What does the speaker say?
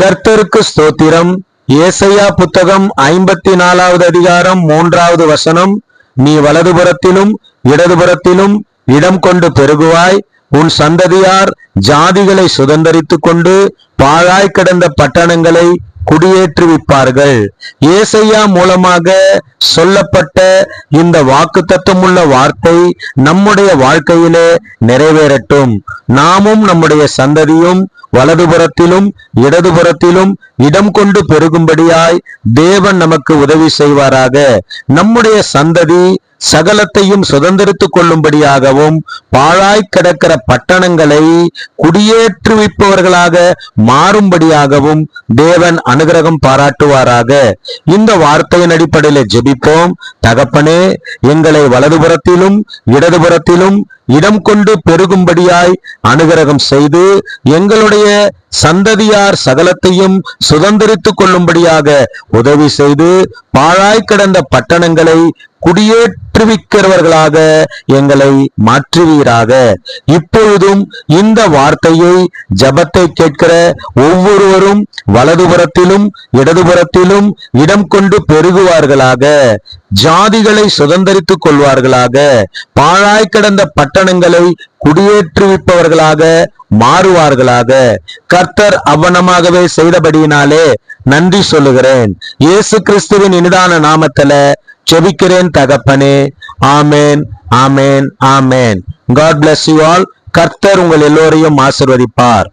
கர்த்தருக்கு ஸ்தோத்திரம். ஏசையா புத்தகம் ஐம்பத்தி நாலாவது அதிகாரம் மூன்றாவது வசனம். நீ வலதுபுறத்திலும் இடதுபுறத்திலும் இடம் கொண்டு பெருகுவாய். உன் சந்ததியார் ஜாதிகளை சுதந்தரித்துக் கொண்டு பாழாய் கிடந்த பட்டணங்களை குடியேற்றுவிப்பார்கள். ஏசையா மூலமாக சொல்லப்பட்ட இந்த வாக்குத்தத்தமுள்ள வார்த்தை நம்முடைய வாழ்க்கையிலே நிறைவேறட்டும். நாமும் நம்முடைய சந்ததியும் வலதுபுறத்திலும் இடதுபுறத்திலும் இடம் கொண்டு பெருகும்படியாய் தேவன் நமக்கு உதவி செய்வாராக. நம்முடைய சந்ததி சகலத்தையும் சுதந்திரித்துக் கொள்ளும்படியாகவும் பாழாய் கிடக்கிற பட்டணங்களை குடியேற்றுவிப்பவர்களாக மாறும்படியாகவும் தேவன் அனுகிரகம் பாராட்டுவாராக. இந்த வார்த்தையின் அடிப்படையில் ஜெபிப்போம். தகப்பனே எங்களை வலதுபுறத்திலும் இடதுபுறத்திலும் இடம் கொண்டு பெருகும்படியாய் அனுகிரகம் செய்து எங்களுடைய சந்ததியார் சகலத்தையும் சுதந்திரித்துக் கொள்ளும்படியாக உதவி செய்து பாழாய் கிடந்த பட்டணங்களை குடியேற்ற குடியேற்றுவிக்கிறவர்களாக எங்களை மாற்றுவீராக. இப்பொழுதும் இந்த வார்த்தையை ஜபத்தை கேட்கிற ஒவ்வொருவரும் வலதுபுறத்திலும் இடதுபுறத்திலும் இடம் கொண்டு பெருகுவார்களாக. ஜாதிகளை சுதந்திரித்துக் கொள்வார்களாக. பாழாய் கிடந்த பட்டணங்களை குடியேற்றுவிப்பவர்களாக மாறுவார்களாக. கர்த்தர் அவ்வனமாகவே செய்தபடியினாலே நன்றி சொல்லுகிறேன். இயேசு கிறிஸ்துவின் இனிதான நாமத்துல ஜெபிக்கிறேன் தகப்பனே. ஆமேன் ஆமேன் ஆமேன். காட் பிளஸ் யூ ஆல் கர்த்தர் உங்கள் எல்லோரையும் ஆசிர்வதிப்பார்.